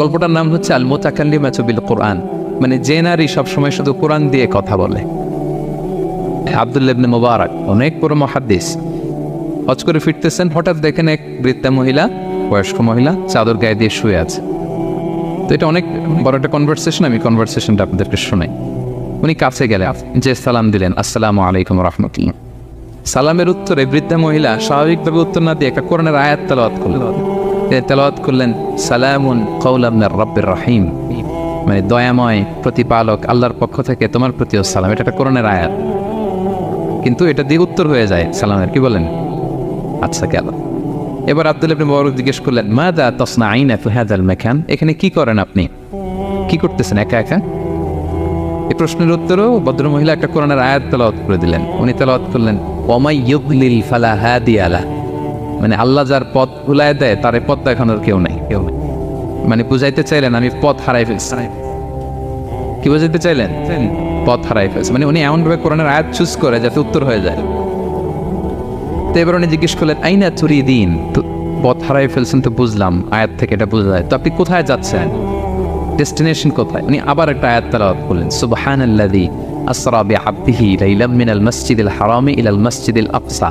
গল্পটার নাম হচ্ছে আল মোতাকাল্লি ম্যাচবিল কোরআন। মানে যে নারী সবসময় শুধু কোরআন দিয়ে কথা বলে। আবদুল্লাহ ইবনে মুবারক, অনেক বড় মহাদ্দিস। হজ করে ফিরতেছেন, হঠাৎ দেখেন এক বৃদ্ধা মহিলা, বয়স্ক মহিলা, চাদর গায়ে দিয়ে শুয়ে আছে। তো এটা অনেক বড় একটা কনভারসেশন আমি কনভারসেশনটা আপনাদেরকে শোনাই। উনি কাছে গেলে যে সালাম দিলেন, আসসালামু আলাইকুম রহমতুল্লাহ। সালামের উত্তরে বৃদ্ধা মহিলা স্বাভাবিকভাবে উত্তর না দিয়ে একটা কোরআনের আয়াত তেলাওয়াত করলেন। তিনি তেলাওয়াত করলেন, সালামুন কৌলাম রব্বের রহিম। মানে দয়াময় প্রতিপালক, আল্লাহর পক্ষ থেকে তোমার প্রতিও সালাম। এটা একটা কোরআনের আয়াত। কিন্তু এটা দিয়ে উত্তর হয়ে যায় সালামের, কি বলেন? আচ্ছা গেল এবার আব্দুল ইবনে মুবারক জিজ্ঞেস করলেন মা দা তসনা আইনা ফি হাদাল মাকান? এখানে কি করেন আপনি? কি করতেছেন, একা একা? এই প্রশ্নের উত্তরও ভদ্র মহিলা একটা কোরআনের আয়াত তেলাওয়াত করে দিলেন। উনি তেলাওয়াত করলেন, ওমাই ইউদলিল ফালা হাদি আলা মানে আল্লাহ যার পথ ভুলায় দেয়, তার এই পথ দেখানোর কেউ নেই। কেউ নেই। মানে বুঝাইতে চাইলেন, আমি পথ হারাই ফেলছি। কি বুঝাইতে চাইলেন? পথ হারাই ফেলছে। মানে উনি এমনভাবে কোরআনের আয়াত চুজ করে যাতে উত্তর হয়ে যায়। তো এবার উনি জিজ্ঞেস করলেন, আইনা চুরি দিন তো পথ হারাই ফেলছেন তো বুঝলাম, আয়াত থেকে এটা বোঝা যায়। তো আপনি কোথায় যাচ্ছেন? ডেস্টিনেশন কোথায়? উনি আবার একটা আয়াত তালাওয়াত করলেন, সুবহানাল্লাযী আসরা বিআবদিহি লাইলাম মিনাল মাসজিদিল হারামি ইলাল মসজিদিল আকসা।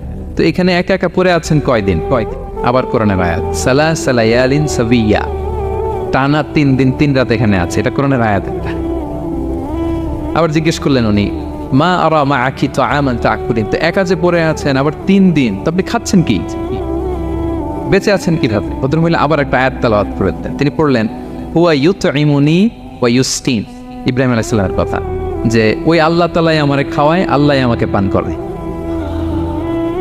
তো এখানে একা একা পড়ে আছেন কয়দিন? কয়দিন? আবার কোরআনের আয়াত। সালা সালায়ালিন সাবিয়া। টানা তিন দিন, তিন রাত এখানে আছে। এটা কোরআনের আয়াত একটা। আবার জিজ্ঞেস করলেন উনি, মা আর মা আখি তো আমান তা আকুরিন তো একা যে পড়ে আছেন, আবার তিন দিন, তো আপনি খাচ্ছেন কি? বেঁচে আছেন কীভাবে? ভদ্রমহিলা আবার একটা আয়াত তালাওয়াত দেন তিনি পড়লেন, হুয়া ইউত ইমুনি ওয়া ইউস্টিন ইব্রাহিম আলাইসাল্লামের কথা। যে, ওই আল্লাহ তালাই আমারে খাওয়ায়, আল্লাহ আমাকে পান করে।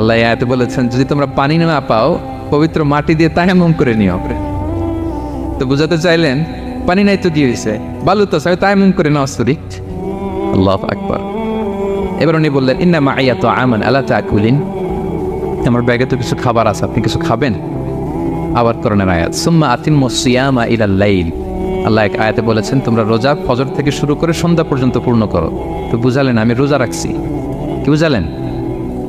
আল্লাহ আয়াতে বলেছেন, যদি তোমরা পানি না পাও, পবিত্র মাটি দিয়ে তায়াম্মুম করে নিও। তো বুঝাতে চাইলেন, পানি নাই তো দিয়ে হয়েছে বালু তো চাই তায়াম্মুম করে নাও, সরি। আল্লাহ আকবার। এবার উনি বললেন, ইন্না মাইয়া তো আমান আল্লাহ তাকুলিন? আমার ব্যাগে তো কিছু খাবার আছে, আপনি কিছু খাবেন? আবার করণের আয়াত, সুম্মা আতিম সিয়ামা ইলাল লাইল। আল্লাহ এক আয়াতে বলেছেন, তোমরা রোজা ফজর থেকে শুরু করে সন্ধ্যা পর্যন্ত পূর্ণ করো। তো বুঝালেন, আমি রোজা রাখছি। কি বুঝালেন?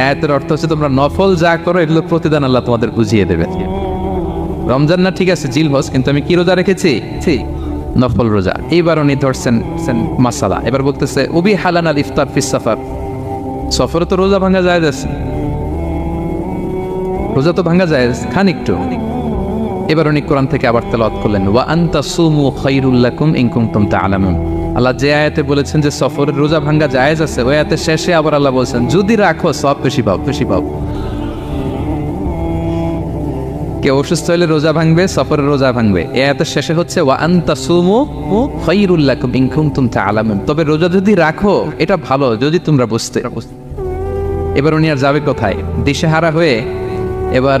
আয়াতের অর্থ হচ্ছে তোমরা নফল যা করো, এগুলো প্রতিদান আল্লাহ তোমাদের বুঝিয়ে দেবে। রমজান না, ঠিক আছে জিল হজ কিন্তু আমি কি রোজা রেখেছি? নফল রোজা। এইবার উনি ধরছেন মাসালা। এবার বলতেছে, উবি হালান আল ইফতার ফিস সাফার। সফরে তো রোজা ভাঙা যায় যাচ্ছে রোজা তো ভাঙা যায় খান একটু এবার উনি কোরআন থেকে আবার তেলাওয়াত করলেন, ওয়া আন্তা সুমু খাইরুল লাকুম ইন কুনতুম তা'লামুন আল্লাহ যে আয়াতে বলেছেন যে সফরের রোজা ভাঙ্গা জায়েজ আছে, ওই আয়াতে শেষে আবার আল্লাহ বলছেন, যদি রাখো, সব বেশি পাও বেশি পাও। কেউ অসুস্থ হলে রোজা ভাঙবে, সফরের রোজা ভাঙবে। এ আয়াতের শেষে হচ্ছে, ওয়া আনতা সুমু খাইরুল লাকুম ইন কুনতুম তা'লামুন তবে রোজা যদি রাখো, এটা ভালো, যদি তোমরা বুঝতে। এবার উনি আর যাবে কোথায়? দিশেহারা হয়ে এবার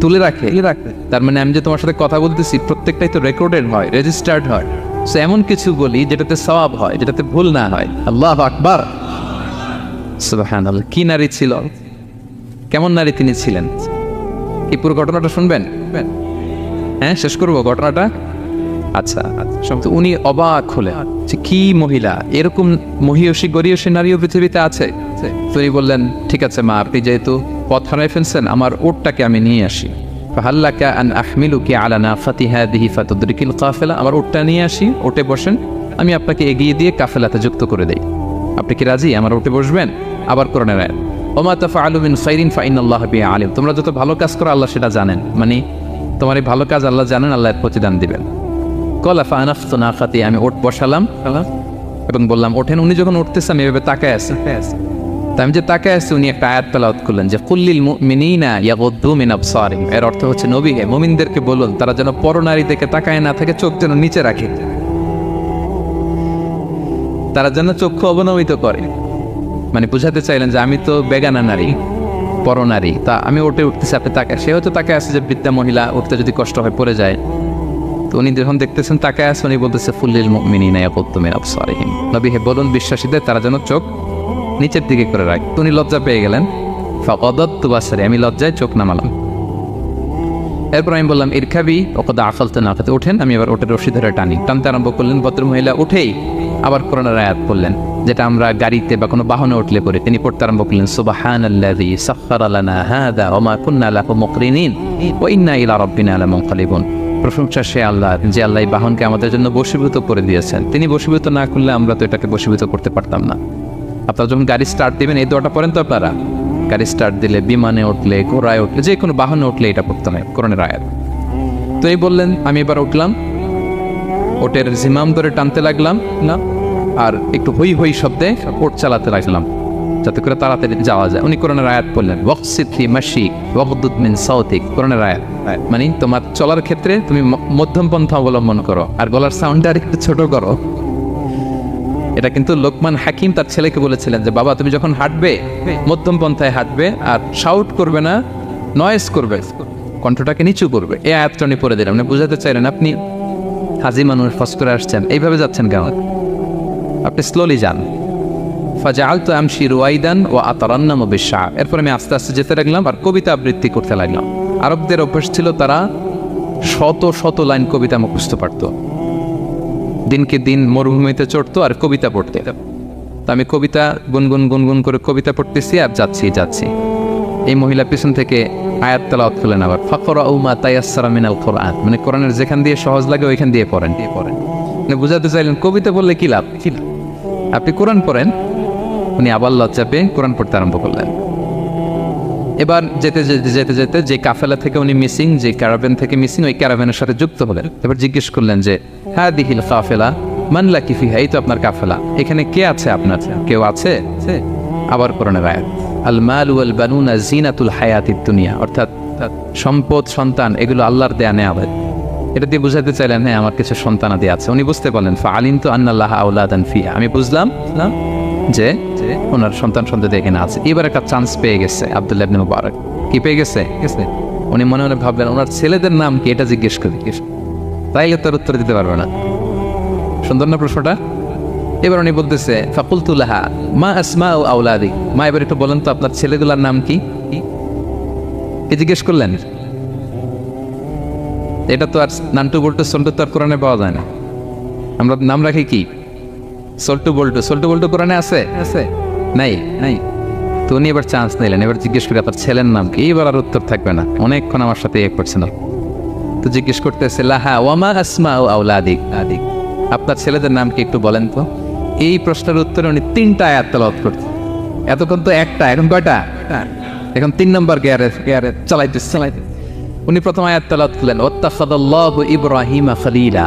তুলে রাখে। তার মানে আমি যে তোমার সাথে কথা বলতেছি, প্রত্যেকটাই তো রেকর্ডেড হয় রেজিস্টার্ড হয়। সো এমন কিছু বলি যেটাতে সওয়াব হয়, যেটাতে ভুল না হয়। আল্লাহ আকবার। কি নারী ছিল? কেমন নারী তিনি ছিলেন? কি পুরো ঘটনাটা শুনবেন? হ্যাঁ শেষ করব ঘটনাটা। আচ্ছা তো উনি অবাক হলেন যে কি মহিলা? এরকম মহিয়সী, গরিয়সী নারীও পৃথিবীতে আছে? তো বললেন, ঠিক আছে মা, আপনি যেহেতু পথ হারাই ফেলছেন, আমার ওটটাকে আমি নিয়ে আসি। ফাহাল্লাকা আন আহমিলুকি আলা নাফাতি হাদিহি ফাতুদরিকিল কাফেলা, আমার ওটটা নিয়ে আসি, ওটে বসেন, আমি আপনাকে এগিয়ে দিয়ে কাফেলাতে যুক্ত করে দেই। আপনি কি রাজি? আমার ওটে বসবেন? আবার কোরআনের আয়াত ওমা তাফআলু মিন খাইরিন ফাইনাল্লাহ বিহি আলিম তোমরা যত ভালো কাজ করো, আল্লাহ সেটা জানেন। মানে তোমার এই ভালো কাজ আল্লাহ জানেন, আল্লাহ এর প্রতিদান দিবেন। কলা ফানাফতু নাকাতি আমি ওট বসালাম। এবং বললাম ওঠেন উনি যখন উঠতেছে আমি এভাবে তাকায় আছি। তা আমি যে তাকায় আছি উনি একটা আয়াত তেলাওয়াত করলেন যে কুল্লিল মুমিনিনা ইয়াগুদ্দু মিন আবসারিহিম এর অর্থ হচ্ছে নবী হে মুমিনদেরকে বলুন তারা যেন পরনারী দেখে তাকায় না থাকে চোখ যেন নিচে রাখে। তারা যেন চক্ষু অবনমিত করে। মানে বুঝাতে চাইলেন যে আমি তো বেগানা নারী পরনারী। তা আমি ওটে উঠতেছি আপনি তাকে সে হয়তো তাকে আছে যে বৃদ্ধা মহিলা উঠতে যদি কষ্ট হয় পড়ে যায়। তো উনি যখন দেখতেছেন তাকে আছে, উনি বলতেছে, ফুল্লিল মিনিনা ইয়াকুদ্দুমিন আবসারিহিম। নবী হে বলুন বিশ্বাসীদের, তারা যেন চোখ নিচের দিকে করে রাখ। তো উনি লজ্জা পেয়ে গেলেন। ফাকদত্তু বাসারি, আমি লজ্জায় চোখ নামালাম। এরপর আমি বললাম, ইরখাবি ওকদা আফালতে না। ওঠেন, আমি আবার ওটের রশি ধরে টানি। টানতে আরম্ভ করলেন, ভদ্র মহিলা উঠেই আবার কোরআনের আয়াত বললেন যেটা আমরা গাড়িতে বা কোনো বাহনে উঠলে পরে তিনি পড়তে আরম্ভ করলেন সুবাহান আল্লাযী সাখখারা লানা হাযা ওয়া মা কুন্না লাহু মুকরিনিন ওয়া ইন্না ইলা রাব্বিনা লামুনকালিবুন। প্রশংসা সে আল্লাহ যে আল্লাহ বাহনকে আমাদের জন্য বশীভূত করে দিয়েছেন। তিনি বশীভূত না করলে আমরা তো এটাকে বশীভূত করতে পারতাম না। আপনারা যখন গাড়ি স্টার্ট দিবেন, এই দোয়াটা পড়েন তো আপনারা? গাড়ি স্টার্ট দিলে বিমানে উঠলে, ঘোড়ায় উঠলে, যে কোনো বাহনে উঠলে এটা পড়তে হয়, কোরআনের আয়াত। তো এই বললেন, আমি এবার উঠলাম, ওটের জিমাম ধরে টানতে লাগলাম, না? আর একটু হই হই শব্দে ওট চালাতে লাগলাম। যাতে করে তাড়াতাড়ি যাওয়া যায়। উনি কোরআনের আয়াত বললেন ওয়াকসিফি মাসি ওয়াকদুদ মিন সাউতিক কোরআনের আয়াত। মানে তোমার চলার ক্ষেত্রে তুমি মধ্যম পন্থা অবলম্বন করো আর গলার সাউন্ডটা আর একটু ছোট করো। এটা কিন্তু লোকমান হাকিম তার ছেলেকে বলেছিলেন যে বাবা তুমি যখন হাঁটবে মধ্যম পন্থায় হাঁটবে আর শাউট করবে না নয়েস করবে কণ্ঠটাকে নিচু করবে। এই আয়াতটা উনি পড়ে দিলাম মানে বুঝাতে চাইলেন আপনি হাজি মানুষ ফস করে আসছেন এইভাবে যাচ্ছেন কেন? আপনি স্লোলি যান। ফাজা আলতো আমশি রুয়াইদান ও আতারান্নাম বিশা। এরপর আমি আস্তে আস্তে যেতে লাগলাম আর কবিতা আবৃত্তি করতে লাগলাম। আরবদের অভ্যাস ছিল তারা শত শত লাইন কবিতা মুখস্থ পারত। দিনকে দিন মরুভূমিতে চড়তো আর কবিতা পড়তে। তো আমি কবিতা গুনগুন গুনগুন করে কবিতা পড়তেছি আর যাচ্ছি যাচ্ছি। এই মহিলা পিছন থেকে আয়াত তেলাওয়াত করলেন আবার ফাকরা উমা তাইয়াসসারা মিনাল কোরআন। মানে কোরআনের যেখান দিয়ে সহজ লাগে ওইখান দিয়ে পড়েন। দিয়ে পড়েন মানে বুঝাতে চাইলেন কবিতা বললে কি লাভ? কি লাভ? আপনি কোরআন পড়েন উনি আবার লজ্জা পেয়ে কোরআন পড়তে আরম্ভ করলেন। এবার যেতে যেতে যেতে যেতে যে কাফেলা থেকে উনি মিসিং, যে ক্যারাভেন থেকে মিসিং, ওই ক্যারাভেনের সাথে যুক্ত হলেন। এবার জিজ্ঞেস করলেন যে হ্যাঁ দিহিল কাফেলা মানলা কিফিহা এই তো আপনার কাফেলা। এখানে কে আছে আপনার? কেউ আছে? আবার কোরআনের আয়াত। আল মাল ওয়াল বানুনা জিনাতুল হায়াতিদ দুনিয়া। অর্থাৎ সম্পদ, সন্তান, এগুলো আল্লাহর দেয়া নেওয়া এটা দিয়ে বুঝাতে চাইলেন হ্যাঁ আমার কিছু সন্তানাদি আছে। উনি বুঝতে পারলেন, ফা আলিম তো আন্নাল্লাহ আউলাদান ফিয়া আমি বুঝলাম। যে ওনার সন্তান সন্ততি এখানে আছে। এবার একটা চান্স পেয়ে গেছে আব্দুল্লাহ মুবারক। কি পেয়ে গেছে? গেছে? উনি মনে মনে ভাবলেন, ওনার ছেলেদের নাম কি? এটা জিজ্ঞেস করি। তাইলে তোর উত্তর দিতে পারবে না। সুন্দর না প্রশ্নটা? এবার উনি বলতেছে ফাকুলতুল্লাহা মা আসমা ও আউলাদি মা, এবার একটু বলেন তো, আপনার ছেলেগুলার নাম কি? কি? কি জিজ্ঞেস করলেন? এটা তো আর নান্টু বল্টু, সন্টু তো আর কোরআনে পাওয়া যায় না। আমরা নাম রাখি কি? সল্টু বল্টু সল্টু বল্টু কোরআনে আছে? আছে। নাই নাই। তো উনি এবার চান্স নিলেন এবার জিজ্ঞেস করি আপনার ছেলের নাম কি? এইবার আর উত্তর থাকবে না। অনেকক্ষণ আমার সাথে এক করছে না। তো জিজ্ঞেস করতেছে লাহা ওয়ামা আসমা ও আউলাদিক আদিক আপনার ছেলেদের নাম কি একটু বলেন তো? এই প্রশ্নের উত্তরে উনি তিনটা আয়াত তেলাওয়াত করতে এতক্ষণ তো একটা এখন কয়টা? এখন তিন নম্বর গিয়ারে গিয়ারে চালাইতেছে। চালাইতে উনি প্রথম আয়াত তেলাওয়াত করলেন ওয়াত্তাখাদাল্লাহু ইব্রাহিমা খলিলা।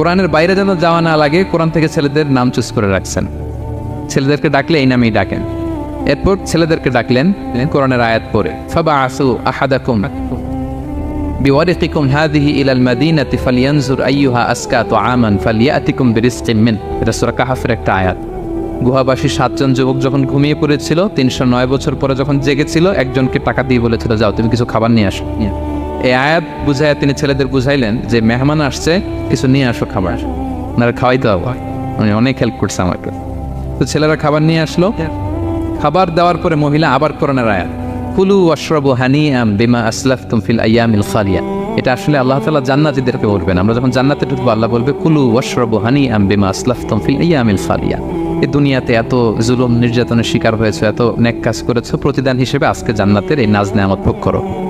কোরআনের বাইরে যেন যাওয়া না লাগে, কোরআন থেকে ছেলেদের নাম চুজ করে রাখছেন। ছেলেদেরকে ডাকলে এই নামেই ডাকেন। এরপর ছেলেদেরকে ডাকলেন কোরআনের আয়াত পরে ফাবা আসু আহাদাকুম বিওয়ারিকিকুম হাদিহি ইলাল মাদিনাতি ফালিয়ানজুর আইয়ুহা আসকা তুআমান ফালিয়াতিকুম বিরিজকিম মিন। এটা সূরা কাহাফের একটা আয়াত। গুহাবাসী সাতজন যুবক যখন ঘুমিয়ে পড়েছিল, তিনশো নয় বছর পরে যখন জেগেছিল, একজনকে টাকা দিয়ে বলেছিল, যাও, তুমি কিছু খাবার নিয়ে আসো। এই আয়াত বুঝাইয়া তিনি ছেলেদের বুঝাইলেন যে মেহমান আসছে, কিছু নিয়ে আসো খাবার। ওনারা খাওয়াইতে হবে। উনি অনেক হেল্প করছে আমাকে। তো ছেলেরা খাবার নিয়ে আসলো। খাবার দেওয়ার পরে মহিলা আবার করোনার আয়াত। কুলু অশ্রবু হানি আম বিমা আসলাফ তুমফিল আয়ামিল খালিয়া। এটা আসলে আল্লাহ তালা জান্নাতিদেরকে বলবেন। আমরা যখন জান্নাতে ঢুকবো, আল্লাহ বলবে, কুলু অশ্রবু হানি আম বিমা আসলাফ তুমফিল আয়ামিল খালিয়া। এই দুনিয়াতে এত জুলুম, নির্যাতনের শিকার হয়েছে, এত নেক কাজ করেছ, প্রতিদান হিসেবে আজকে জান্নাতের এই নাজ নেয়ামত ভোগ করো।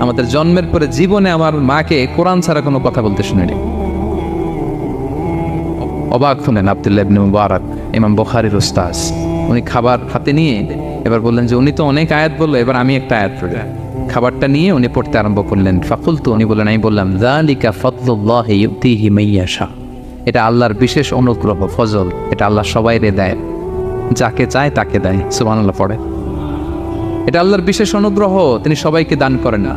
আমাদের জন্মের পরে জীবনে আমার মাকে কোরআন ছাড়া কোনো কথা বলতে শুনিনি। অবাক শুনেন আবদুল্লাহ ইবনে মুবারক, ইমাম বুখারীর উস্তাজ উনি খাবার হাতে নিয়ে এবার বললেন যে, উনি তো অনেক আয়াত বলল, এবার আমি একটা আয়াত পড়ি। খাবারটা নিয়ে উনি পড়তে আরম্ভ করলেন। ফাকুল তো উনি বললেন, আমি বললাম, যালিকা ফদলুল্লাহি ইউতিহি মাইয়াশা এটা আল্লাহর বিশেষ অনুগ্রহ, ফজল। এটা আল্লাহ সবাইরে দেয়। যাকে চায় তাকে দেয়। সুবহানাল্লাহ পড়ে এটা আল্লাহর বিশেষ অনুগ্রহ, তিনি সবাইকে দান করেন না।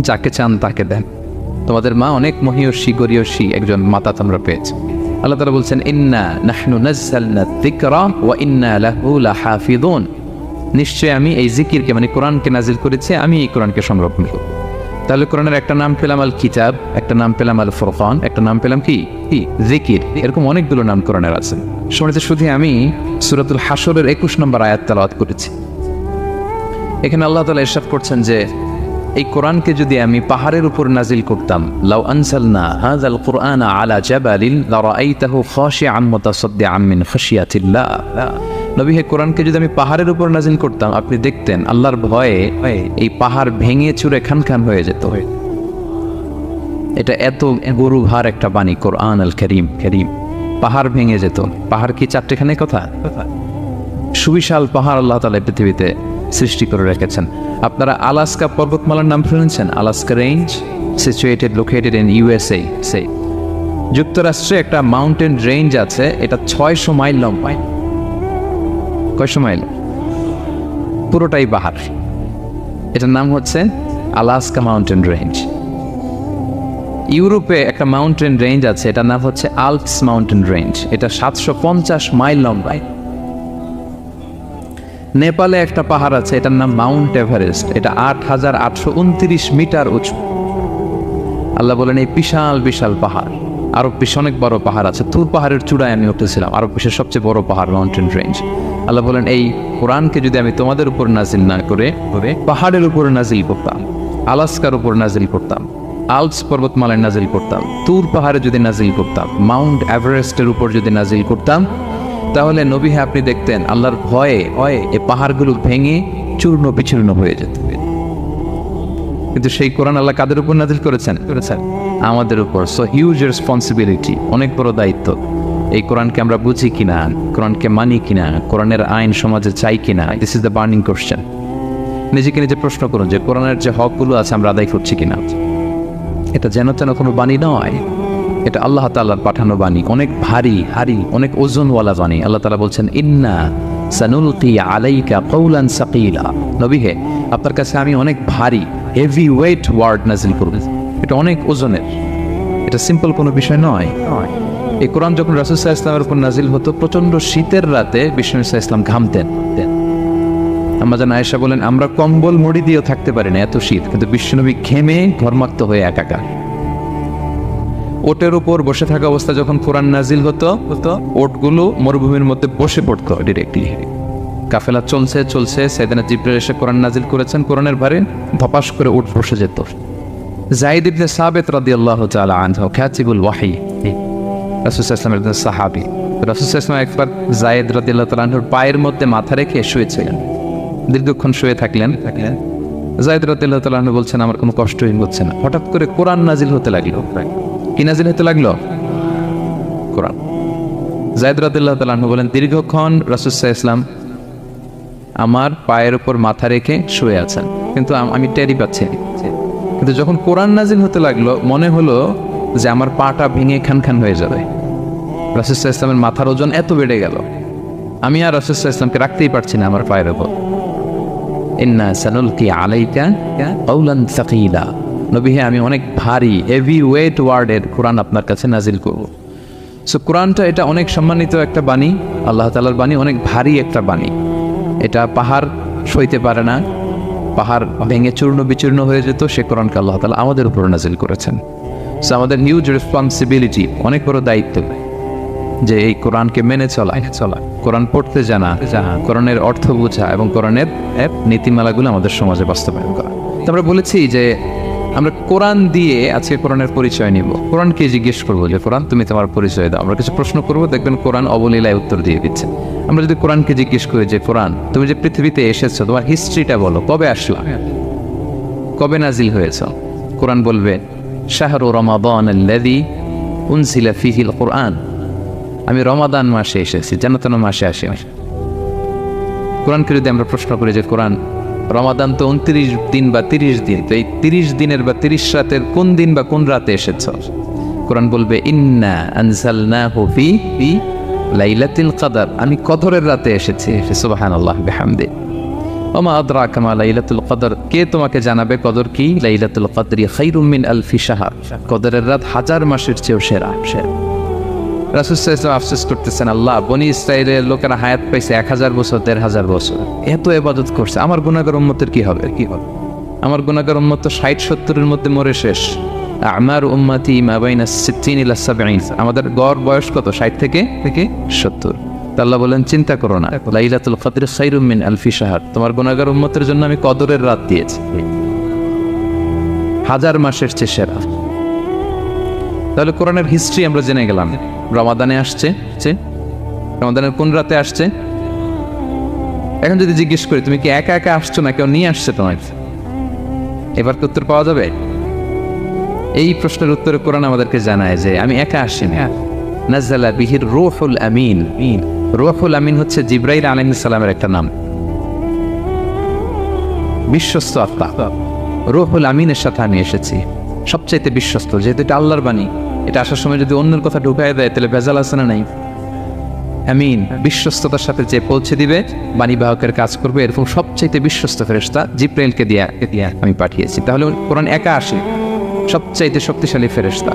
যাকে চান তাকে দেন। তোমাদের মা অনেক মহিয়সী, গরিয়সী একজন মাতা তোমরা পেয়েছে। আল্লাহ তালা বলছেন, ইন্না নাহনু নাজ্জালনা যিকরা ওয়া ইন্না লাহু নিশ্চয় আমি এই জিকিরকে মানে কোরআনকে নাজিল করেছি, আমি এই কোরআনকে সংরক্ষণ করব। তাহলে কোরআনের একটা নাম পেলাম আল কিতাব একটা নাম পেলাম আল ফুরকান একটা নাম পেলাম কি? জিকির। এরকম অনেকগুলো নাম কোরআনের আছে। শুনেছে শুধু আমি সুরাতুল হাসরের একুশ নম্বর আয়াত তেলাওয়াত করেছি। এখানে আল্লাহ তালা ইরশাদ করছেন যে, এই কোরআনকে যদি আমি পাহাড়ের উপর নাজিল করতাম, লাউ আনসালনা হাযাল কুরআনা আলা জাবালিন লারাআইতাহু খাশিআন নবী, হে কোরআনকে যদি আমি পাহাড়ের উপর নাজিল করতাম, আপনি দেখতেন আল্লাহর ভয়ে এই পাহাড় ভেঙে চুরে খান খান হয়ে যেত। এটা এত গরু ভার একটা বাণী কোরআন আল করিম করিম। পাহাড় ভেঙে যেত। পাহাড় কি চারটেখানে কথা? সুবিশাল পাহাড় আল্লাহ তালা পৃথিবীতে সৃষ্টি করে রেখেছেন। আপনারা আলাস্কা পর্বতমালার নাম শুনেছেন? Alaska range situated located in USA সে যুক্তরাষ্ট্রে একটা মাউন্টেন রেঞ্জ আছে, এটা ছয়শো মাইল লম্বা। কয়শো মাইল? পুরোটাই পাহাড় এটার নাম হচ্ছে আলাস্কা মাউন্টেন রেঞ্জ ইউরোপে একটা মাউন্টেন রেঞ্জ আছে, এটার নাম হচ্ছে আলপস মাউন্টেন রেঞ্জ এটা সাতশো পঞ্চাশ মাইল লম্বায় নেপালে একটা পাহাড় আছে, এটার নাম মাউন্ট এভারেস্ট। এটা আট হাজার আটশো উনত্রিশ মিটার উঁচু। আল্লাহ বলেন, এই বিশাল বিশাল পাহাড়। আরও বেশ অনেক বড় পাহাড় আছে। তুর পাহাড়ের চূড়ায় আমি উঠেছিলাম আরও বিশ্বের সবচেয়ে বড় পাহাড় মাউন্টেন রেঞ্জ আল্লাহ বলেন, এই কোরআনকে যদি আমি তোমাদের উপর নাজিল না করে করে পাহাড়ের উপর নাজিল করতাম, আলাস্কার উপর নাজিল করতাম আলপস পর্বতমালায় নাজিল করতাম তুর পাহাড়ে যদি নাজিল করতাম, মাউন্ট এভারেস্টের উপর যদি নাজিল করতাম তাহলে নবী হ্যাঁ আপনি দেখতেন, আল্লাহর ভয়ে ভয়ে এই পাহাড়গুলো ভেঙে চূর্ণ বিচূর্ণ হয়ে যেত। কিন্তু সেই কোরআন আল্লাহ কাদের উপর নাজিল করেছেন? করেছেন। আমাদের উপর। সো হিউজ রেসপন্সিবিলিটি অনেক বড় দায়িত্ব। এই কোরআনকে আমরা বুঝি কিনা, কোরআনকে মানি কিনা, কোরআনের আইন সমাজে চাই কিনা this is the burning question নিজেকে নিজে প্রশ্ন করুন যে কোরআনের যে হকগুলো আছে, আমরা আদায় করছি কিনা? এটা যেন তেন কোনো বাণী নয়। এটা আল্লাহ তাল্লাহর পাঠানো বাণী। অনেক ভারী, হারি, অনেক ওজনওয়ালা বাণী। আল্লাহ তালা বলছেন, ইন্না আপনার কাছে আমি অনেক ভারী হেভি ওয়েট ওয়ার্ড নাজিল করব। এটা অনেক ওজনের। এটা সিম্পল কোনো বিষয় নয়। এই কোরআন যখন রাসুসাহ ইসলামের উপর নাজিল হতো, প্রচণ্ড শীতের রাতে বিষ্ণু ইসলাম ঘামতেন আমাদের আয়েশা বলেন, আমরা কম্বল মুড়ি দিয়েও থাকতে পারি না, এত শীত। কিন্তু বিশ্বনবী ঘেমে ঘর্মাক্ত হয়ে একাকার। ওটের উপর বসে থাকা অবস্থা যখন কোরআন নাজিল হতো হতো, ওটগুলো মরুভূমির মধ্যে বসে পড়তো ডিরেক্টলি কাফেলা চলছে চলছে, সেদিনা জিব্রাইল এসে কোরআন নাজিল করেছেন, কোরআনের ভারে ধপাস করে উঠ বসে যেত। জাইদ ইবনে সাবেত রাদিয়াল্লাহু তাআলা আনহু, খাতিবুল ওয়াহি। রাসূল ইসলামের একজন সাহাবী। রাসূল ইসলাম একবার জায়েদ তাআলা আনহুর পায়ের মধ্যে মাথা রেখে শুয়েছিলেন। দীর্ঘক্ষণ শুয়ে থাকলেন। থাকলেন জায়দ রাদিল্লাহ তাআলা বলছেন, আমার কোনো কষ্টই হচ্ছে না। হঠাৎ করে কোরআন নাজিল হতে লাগল। কি নাজিল হতে লাগল? কোরআন। জায়দ রাদিল্লাহ তাআলা আনহু বলেন, দীর্ঘক্ষণ রাসূলুল্লাহ ইসলাম আমার পায়ের উপর মাথা রেখে শুয়ে আছেন। কিন্তু আমি টেরি পাচ্ছি কিন্তু যখন কোরআন নাজিল হতে লাগল, মনে হলো যে আমার পাটা ভেঙে খান খান হয়ে যাবে। রাসুল্লাহ ইসলামের মাথার ওজন এত বেড়ে গেল। আমি আর রাসুল্লাহ ইসলামকে রাখতেই পারছি না আমার পায়ের উপর। ইন্না সানুলকি আলাইকা কৌলান সাকিলা। নবী হে, আমি অনেক ভারী হেভি ওয়েট ওয়ার্ডের কোরআন আপনার কাছে নাজিল করব। সো কোরআনটা এটা অনেক সম্মানিত একটা বাণী, আল্লাহ তালার বাণী অনেক ভারী একটা বাণী। এটা পাহাড় সইতে পারে না, পাহাড় ভেঙে চূর্ণ বিচূর্ণ হয়ে যেত, সে কোরআনকে আল্লাহ তালা আমাদের উপর নাজিল করেছেন। সো আমাদের হিউজ রেসপন্সিবিলিটি অনেক বড় দায়িত্ব। যে এই কোরআনকে মেনে চলা চলা। কোরআন পড়তে জানা জানা, কোরআনের অর্থ বোঝা এবং কোরআনের নীতিমালাগুলো আমাদের সমাজে বাস্তবায়ন করা। তো আমরা বলেছি যে আমরা কোরআন দিয়ে আজকে কোরআনের পরিচয় নিব। কোরআনকে জিজ্ঞেস করব যে, কোরআন, তুমি তোমার পরিচয় দাও। আমরা কিছু প্রশ্ন করব, দেখবেন কোরআন অবলীলায় উত্তর দিয়ে দিচ্ছে। আমরা যদি কোরআনকে জিজ্ঞেস করি যে, কোরআন, তুমি যে পৃথিবীতে এসেছ, তোমার হিস্ট্রিটা বলো, কবে আসলা? কবে নাজিল হয়েছ? কোরআন বলবে, শাহরু রমাদান আল্লাযী উনজিলা ফিহিল কোরআন। আমি রমাদান মাসে এসেছি যেন তেন মাসে আসি। কোরআনকে যদি আমরা প্রশ্ন করি যে, কোরআন রমাদান তো উনত্রিশ দিন বা তিরিশ দিন, তো এই তিরিশ দিনের বা তিরিশ রাতের কোন দিন বা কোন রাতে এসেছ? কোরআন বলবে, ইন্না আনসালনা ফি ফি লাইলাতুল কদর। আমি কদরের রাতে এসেছি। সুবহানাল্লাহ, বিহামদি। ওমা আদরা কামা লাইলাতুল কদর। কে তোমাকে জানাবে কদর কি? লাইলাতুল কদরি খাইরুম মিন আলফি শাহর। কদরের রাত হাজার মাসের চেয়েও সেরা সেরা। বনি ইসরায়েলের লোকেরা হায়াত পাইছে এক হাজার বছর, দেড় হাজার বছর। এত এবাদত করছে, আমার গুণাগার উম্মতের কি হবে কি হবে? আমার গুণাগার উম্মত ষাট, সত্তরের মধ্যে মরে শেষ। আমার উম্মাতি মাবাইনা সিদ্দিন ইলা সাবঈন। আমাদের গড় বয়স কত, ষাট থেকে থেকে সত্তর? আল্লাহ বলেন চিন্তা করো না, লাইলাতুল কদর খাইরুম মিন আলফি শাহর। তোমার গুণাগার উম্মতের জন্য আমি কদরের রাত দিয়েছি। হাজার মাসের চেয়ে সেরা। তাহলে কোরআনের হিস্ট্রি আমরা জেনে গেলাম। রমাদানে আসছে? রমাদানের কোন রাতে আসছে? এখন যদি জিজ্ঞেস করি তুমি কি একা একা আসছো না কেউ নিয়ে আসছে তোমার এবার কি উত্তর পাওয়া যাবে? এই প্রশ্নের উত্তরে কোরআন আমাদেরকে জানায় যে আমি একা আসি না নাজালা বিহির রোহুল আমিন। রোহুল আমিন হচ্ছে জিব্রাইল আলাইহিস সালামের একটা নাম। বিশ্বস্ত আত্মা। রোহুল আমিনের সাথে আমি এসেছি। সবচাইতে বিশ্বস্ত যেহেতু এটা আল্লাহর বাণী। এটা আসার সময় যদি অন্যের কথা ঢুকাই দেয়, তাহলে ভেজাল আছে না নাই? আমিন। বিশ্বস্ততার সাথে যে পৌঁছে দিবে, বাণী বাহকের কাজ করবে, এরকম সবচাইতে বিশ্বস্ত ফেরেস্তা জিব্রাইলকে দিয়া দিয়া আমি পাঠিয়েছি। তাহলে কোরআন একা আসে, সবচাইতে শক্তিশালী ফেরেস্তা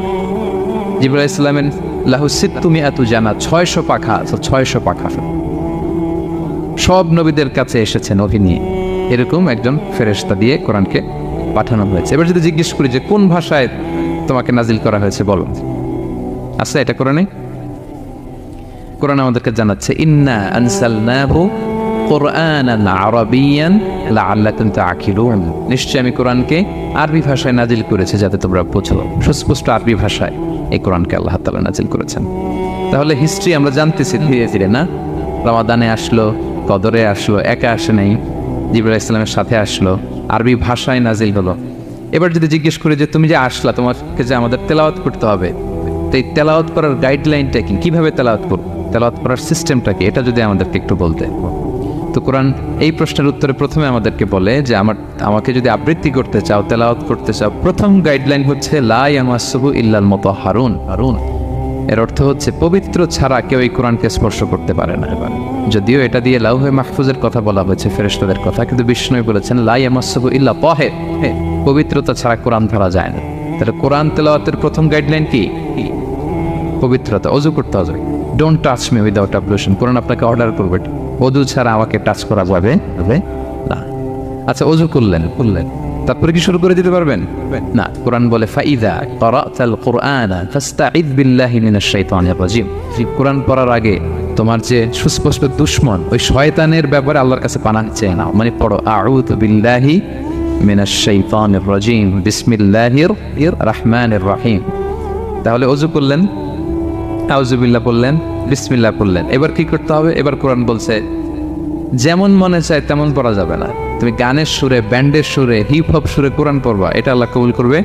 জিব্রাইল ইসলামের লাহুসিদ তুমি এত জানা ছয়শো পাখা আছে ছয়শো পাখা। সব নবীদের কাছে এসেছেন অভিনয় এরকম একজন ফেরেশতা দিয়ে কোরআনকে পাঠানো হয়েছে। এবার যদি জিজ্ঞেস করি যে কোন ভাষায় তোমাকে নাজিল করা হয়েছে, বলো। আচ্ছা এটা কোরআনে? কোরআন আমাদেরকে জানাচ্ছে, ইন্না আনসালনাহু কোরআনান আরাবিয়ান লাআল্লাকুম তাআকিলুন। নিশ্চয় আমি কোরআনকে আরবি ভাষায় নাজিল করেছি, যাতে তোমরা বোঝো। সুস্পষ্ট আরবি ভাষায় এই কোরআনকে আল্লাহ তাআলা নাজিল করেছেন। তাহলে হিস্ট্রি আমরা জানতেছি ধীরে ধীরে, না? রমাদানে আসলো, কদরে আসলো, একা আসে নাই। জিবুল ইসলামের সাথে আসলো, আরবি ভাষায় নাজিল হলো। এবার যদি জিজ্ঞেস করি যে তুমি যে আসলা, তোমাকে যে আমাদের তেলাওয়াত করতে হবে, তো এই তেলাওয়াত করার গাইডলাইনটা কি? কীভাবে তেলাওয়াত করব? তেলাওয়াত করার সিস্টেমটা কি? এটা যদি আমাদেরকে একটু বলতে। তো কোরআন এই প্রশ্নের উত্তরে প্রথমে আমাদেরকে বলে যে, আমার, আমাকে যদি আবৃত্তি করতে চাও, তেলাওয়াত করতে চাও, প্রথম গাইডলাইন হচ্ছে লা ইয়ামাসসুহু ইল্লাল হারুন হারুন এর অর্থ হচ্ছে পবিত্র ছাড়া কেউ এই কোরআনকে স্পর্শ করতে পারে না। যদিও এটা দিয়ে লাউহে মাহফুজের কথা বলা হয়েছে, ফেরেশতাদের কথা, কিন্তু বিষ্ণু বলেছেন, লা ইয়ামাসসুহু ইল্লা তাহের পবিত্রতা ছাড়া কোরআন ধরা যায় না। তাহলে কোরআন তেলাওয়াতের প্রথম গাইডলাইন কি? পবিত্রতা, অজু করতে হবে। Don't touch me without application কোরআন আপনাকে অর্ডার করবে। অজু ছাড়া আমাকে টাচ করা যাবে না। আচ্ছা অজু করলেন করলেন। তারপরে কি শুরু করে দিতে পারবেন? না কোরআন বলে ফাইদা ক্বরাতাল কুরআন ফাস্তাঈদ বিল্লাহি মিনাশ শাইতানির রাজিম। কোরআন পড়ার আগে তোমার যে সুস্পষ্ট দুশ্মন ওই শয়তানের ব্যাপারে আল্লাহর কাছে পানা চেয়ে নাও। মানে পড়ো আউযু বিল্লাহি মিনাশ শাইতানির রাজিম। বিসমিল্লাহির রাহমানির রহিম। তাহলে অজু করলেন আউজুবিল্লাহ বললেন বিসমিল্লাহ বললেন এবার কি করতে হবে? এবার কোরআন বলছে যেমন মনে চায় তেমন পড়া যাবে না। তুমি গানের সুরে, ব্যান্ডের সুরে হিপ হপ সুরে কোরআন পড়বা, এটা আল্লাহ কবুল করবে?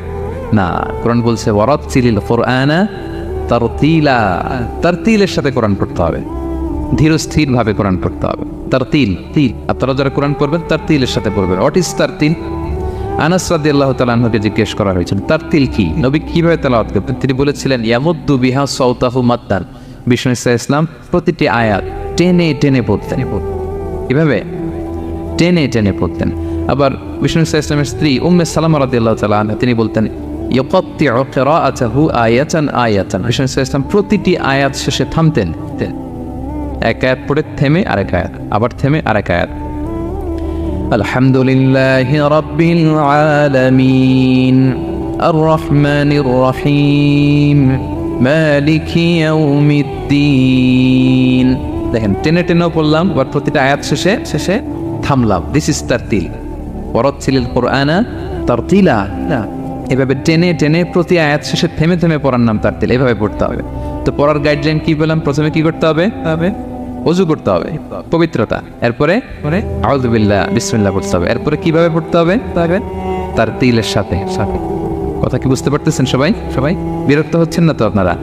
না, কোরআন বলছে, ওয়ারাত চিলিল কোরআনা তার তিলা তার তিলের সাথে কোরআন পড়তে হবে। ধীর স্থির ভাবে কোরআন পড়তে হবে। তার তিল। তিল আপনারা যারা কোরআন পড়বেন তার তিলের সাথে পড়বেন। হোয়াট ইজ তার তিল আনাস রাদি আল্লাহ তালাহকে জিজ্ঞেস করা হয়েছিল তার তিল কি? নবী কীভাবে তেলাওয়াত করতেন? তিনি বলেছিলেন, ইয়ামুদ্দু বিহা সৌতাহু মাদ্দান। বিষ্ণু ইসলাম প্রতিটি আয়াত টেনে টেনে পড়তেন। এভাবে টেনে টেনে পড়তেন। আবার বিষ্ণু ইসলামের স্ত্রী উম্মে সালাম রাদিল্লাহ তালা তিনি বলতেন আয়াতান আয়াতান। বিষ্ণু ইসলাম প্রতিটি আয়াত শেষে থামতেন এক আয়াত পড়ে থেমে আরেক আয়াত, আবার থেমে আরেক আয়াত। আলহামদুলিল্লাহ রব্বিল আলামিন আর রহমানির রহিম, মালিকি ইয়াউমিদ্দিন। দেখেন টেনে টেনেও পড়লাম আবার প্রতিটা আয়াত শেষে শেষে থামলাম। This is তারতিল ওয়ারাত্তিলিল কোরআনা তারতিলা। এভাবে টেনে টেনে প্রতি আয়াত শেষে থেমে থেমে পড়ার নাম তারতিল। এভাবে পড়তে হবে। তো পড়ার গাইডলাইন কি পেলাম? প্রথমে কি করতে হবে? হবে। অজু করতে হবে। পবিত্রতা। এরপরে? পরে? আউযুবিল্লাহ বিসমিল্লাহ পড়তে হবে। এরপরে কীভাবে পড়তে হবে? তার তিলের সাথে। সাথে। কথা কি বুঝতে পারতেছেন সবাই? সবাই? বিরক্ত হচ্ছেন না তো আপনারা?